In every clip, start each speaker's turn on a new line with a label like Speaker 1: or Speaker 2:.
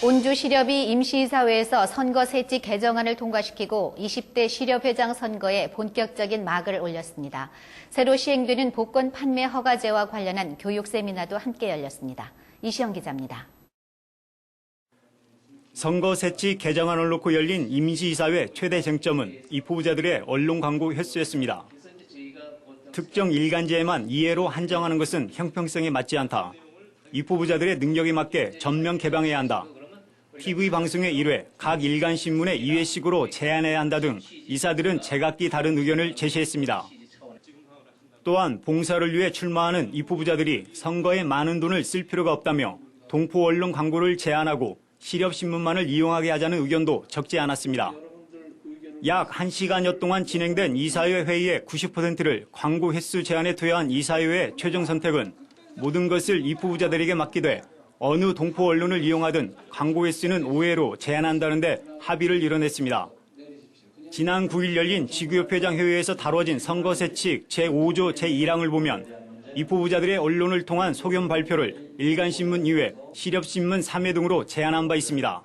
Speaker 1: 온주 시렵이 임시이사회에서 선거 세칙 개정안을 통과시키고 20대 시렵회장 선거에 본격적인 막을 올렸습니다. 새로 시행되는 복권 판매 허가제와 관련한 교육 세미나도 함께 열렸습니다. 이시영 기자입니다.
Speaker 2: 선거 세칙 개정안을 놓고 열린 임시이사회 최대 쟁점은 입후보자들의 언론 광고 횟수였습니다. 특정 일간지에만 이해로 한정하는 것은 형평성에 맞지 않다. 입후보자들의 능력에 맞게 전면 개방해야 한다. TV 방송의 1회, 각 일간 신문의 2회씩으로 제한해야 한다 등 이사들은 제각기 다른 의견을 제시했습니다. 또한 봉사를 위해 출마하는 입후보자들이 선거에 많은 돈을 쓸 필요가 없다며 동포 언론 광고를 제한하고 시렵 신문만을 이용하게 하자는 의견도 적지 않았습니다. 약 1시간여 동안 진행된 이사회 회의의 90%를 광고 횟수 제한에 투여한 이사회의 최종 선택은 모든 것을 입후보자들에게 맡기되 어느 동포 언론을 이용하든 광고 횟수는 5회로 제한한다는데 합의를 이뤄냈습니다. 지난 9일 열린 지구협회장 회의에서 다뤄진 선거 세칙 제5조 제1항을 보면 입후보자들의 언론을 통한 소견 발표를 일간신문 2회, 시렵신문 3회 등으로 제한한 바 있습니다.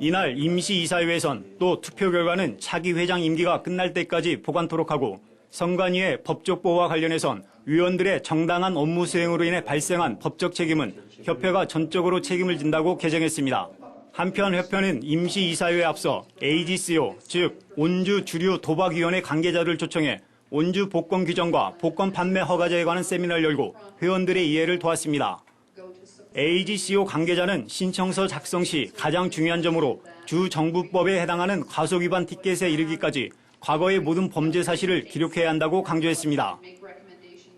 Speaker 2: 이날 임시이사회에선 또 투표 결과는 차기 회장 임기가 끝날 때까지 보관토록 하고 선관위의 법적 보호와 관련해선 위원들의 정당한 업무 수행으로 인해 발생한 법적 책임은 협회가 전적으로 책임을 진다고 개정했습니다. 한편 협회는 임시이사회에 앞서 AGCO, 즉 온주 주류 도박위원회 관계자를 초청해 온주 복권 규정과 복권 판매 허가제에 관한 세미나를 열고 회원들의 이해를 도왔습니다. AGCO 관계자는 신청서 작성 시 가장 중요한 점으로 주 정부법에 해당하는 과속 위반 티켓에 이르기까지 과거의 모든 범죄 사실을 기록해야 한다고 강조했습니다.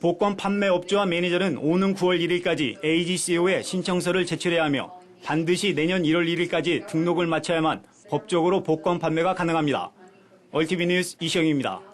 Speaker 2: 복권 판매 업주와 매니저는 오는 9월 1일까지 AGCO에 신청서를 제출해야 하며 반드시 내년 1월 1일까지 등록을 마쳐야만 법적으로 복권 판매가 가능합니다. 얼티비 뉴스 이시영입니다.